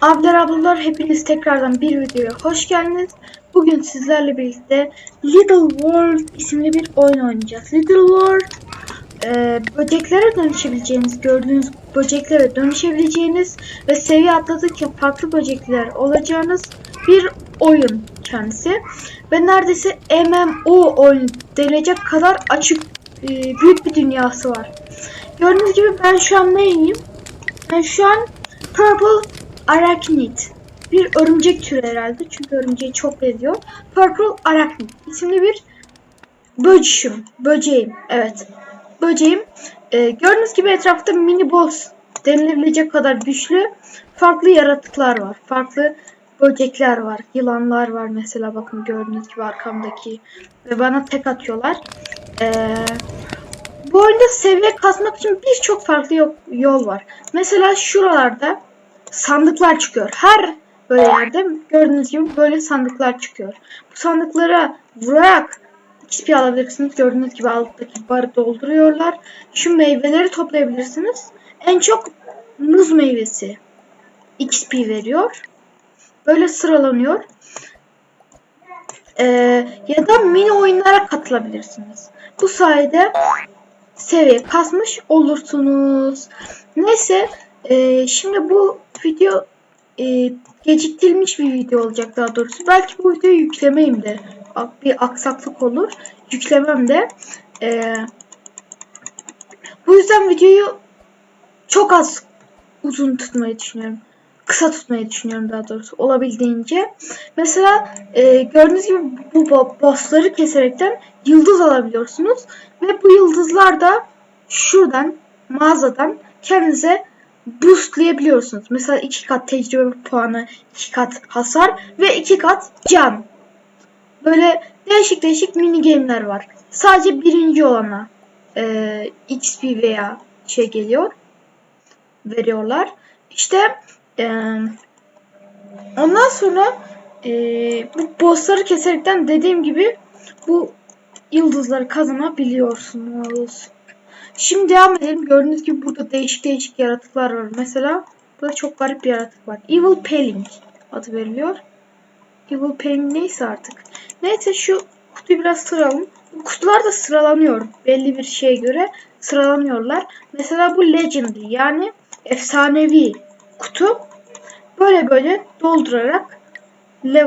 Abiler ablalar hepiniz tekrardan bir videoya hoş geldiniz. Bugün sizlerle birlikte Little World isimli bir oyun oynayacağız. Little World e, böceklere dönüşebileceğiniz, gördüğünüz böceklere dönüşebileceğiniz ve seviye atladıkça farklı böcekler olacağınız bir oyun kendisi. Ve neredeyse MMO oyun denecek kadar açık e, büyük bir dünyası var. Gördüğünüz gibi ben şu an neyim? Ben şu an Purple Arachnid. Bir örümcek türü herhalde. Çünkü örümceği çok benziyor. Purple Arachnid isimli bir böcüşüm. Böceğim. Evet. Böceğim. Ee, gördüğünüz gibi etrafta mini boss denilebilecek kadar güçlü farklı yaratıklar var. Farklı böcekler var. Yılanlar var mesela bakın gördüğünüz gibi arkamdaki. Ve bana tek atıyorlar. Eee bu oyunda seviye kasmak için birçok farklı yo- yol var. Mesela şuralarda sandıklar çıkıyor. Her böyle yerde gördüğünüz gibi böyle sandıklar çıkıyor. Bu sandıklara vurarak XP alabilirsiniz. Gördüğünüz gibi alttaki barı dolduruyorlar. Şu meyveleri toplayabilirsiniz. En çok muz meyvesi XP veriyor. Böyle sıralanıyor. Ee, ya da mini oyunlara katılabilirsiniz. Bu sayede seviye kasmış olursunuz. Neyse e, şimdi bu video e, geciktirilmiş bir video olacak daha doğrusu. Belki bu videoyu yüklemeyim de bir aksaklık olur. Yüklemem de. E, bu yüzden videoyu çok az uzun tutmayı düşünüyorum. Kısa tutmayı düşünüyorum daha doğrusu olabildiğince. Mesela e, gördüğünüz gibi bu bo- bossları keserekten yıldız alabiliyorsunuz. Ve bu yıldızlar da şuradan mağazadan kendinize boostlayabiliyorsunuz. Mesela iki kat tecrübe puanı, iki kat hasar ve iki kat can. Böyle değişik değişik mini game'ler var. Sadece birinci olana e, XP veya şey geliyor. Veriyorlar. İşte e, ondan sonra e, bu bossları keserekten dediğim gibi bu yıldızları kazanabiliyorsunuz. Şimdi devam edelim. Gördüğünüz gibi burada değişik değişik yaratıklar var. Mesela burada çok garip bir yaratık var. Evil Paling adı veriliyor. Evil Paling neyse artık. Neyse şu kutuyu biraz sıralım. Bu kutular da sıralanıyor. Belli bir şeye göre sıralanıyorlar. Mesela bu Legend yani efsanevi kutu. Böyle böyle doldurarak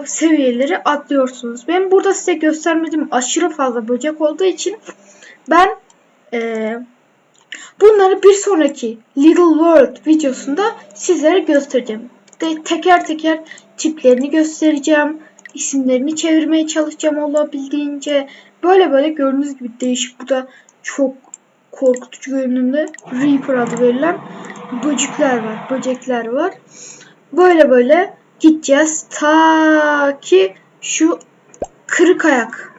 seviyeleri atlıyorsunuz. Ben burada size göstermedim aşırı fazla böcek olduğu için ben eee, bunları bir sonraki Little World videosunda sizlere göstereceğim. De, teker teker tiplerini göstereceğim. isimlerini çevirmeye çalışacağım olabildiğince. Böyle böyle gördüğünüz gibi değişik. Bu da çok korkutucu görünümde Reaper adı verilen böcekler var. Böcekler var. Böyle böyle gideceğiz ta ki şu kırık ayak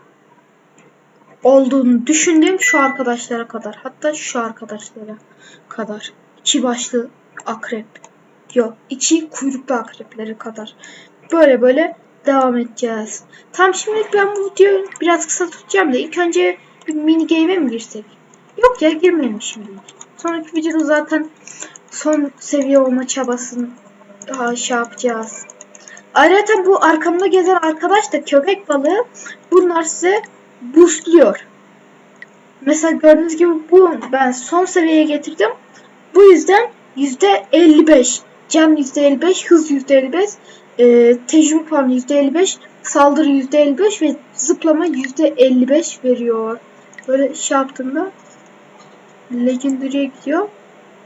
olduğunu düşündüğüm şu arkadaşlara kadar. Hatta şu arkadaşlara kadar. İki başlı akrep. Yok. iki kuyruklu akrepleri kadar. Böyle böyle devam edeceğiz. Tam şimdilik ben bu videoyu biraz kısa tutacağım da ilk önce bir mini game'e mi girsek? Yok ya girmeyelim şimdilik. Sonraki videoda zaten son seviye olma çabasını daha şey yapacağız. Ayrıca bu arkamda gezen arkadaş da köpek balığı. Bunlar size boostluyor. Mesela gördüğünüz gibi bu ben son seviyeye getirdim. Bu yüzden %55 can %55 hız %55 e, tecrübe puanı %55 saldırı %55 ve zıplama %55 veriyor. Böyle şey yaptığımda Legendary'e gidiyor.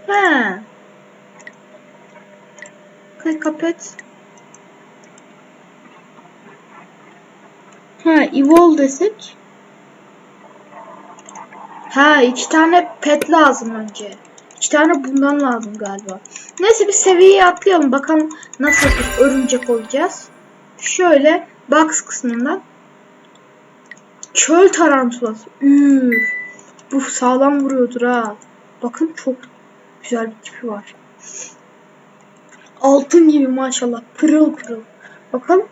He. Kay kapet. Ha, Evolve desek. Ha, iki tane pet lazım önce. İki tane bundan lazım galiba. Neyse bir seviyeye atlayalım. Bakalım nasıl bir örümcek olacağız. Şöyle box kısmından. Çöl tarantulası. Üf. Bu sağlam vuruyordur ha. Bakın çok güzel bir tipi var. Altın gibi maşallah. Pırıl pırıl. Bakın.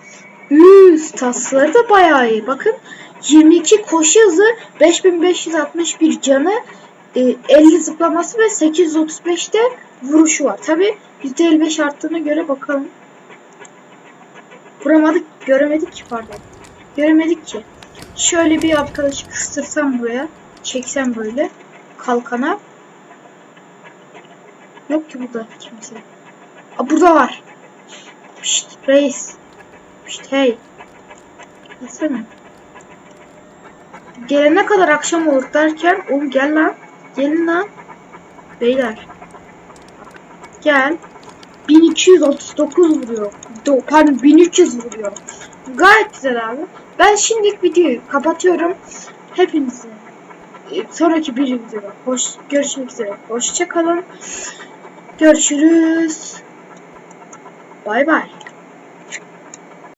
Üst tasları da bayağı iyi. Bakın 22 koşu hızı, 5561 canı, e, 50 zıplaması ve 835 de vuruşu var. Tabi %55 arttığına göre bakalım Vuramadık, göremedik ki pardon. Göremedik ki. Şöyle bir arkadaşı kıstırsam buraya. Çeksem böyle. Kalkana. Yok ki burada kimse. Aa, burada var. Pişt reis. Pişt hey. Gelsene. Gelene kadar akşam olur derken oğlum gel lan. Gelin lan. Beyler. Gel. 1239 vuruyor. Do, pardon 1300 vuruyor. Gayet güzel abi. Ben şimdilik videoyu kapatıyorum. Hepinize e, sonraki bir videoda hoş görüşmek üzere. Hoşça kalın. Görüşürüz. Bay bay.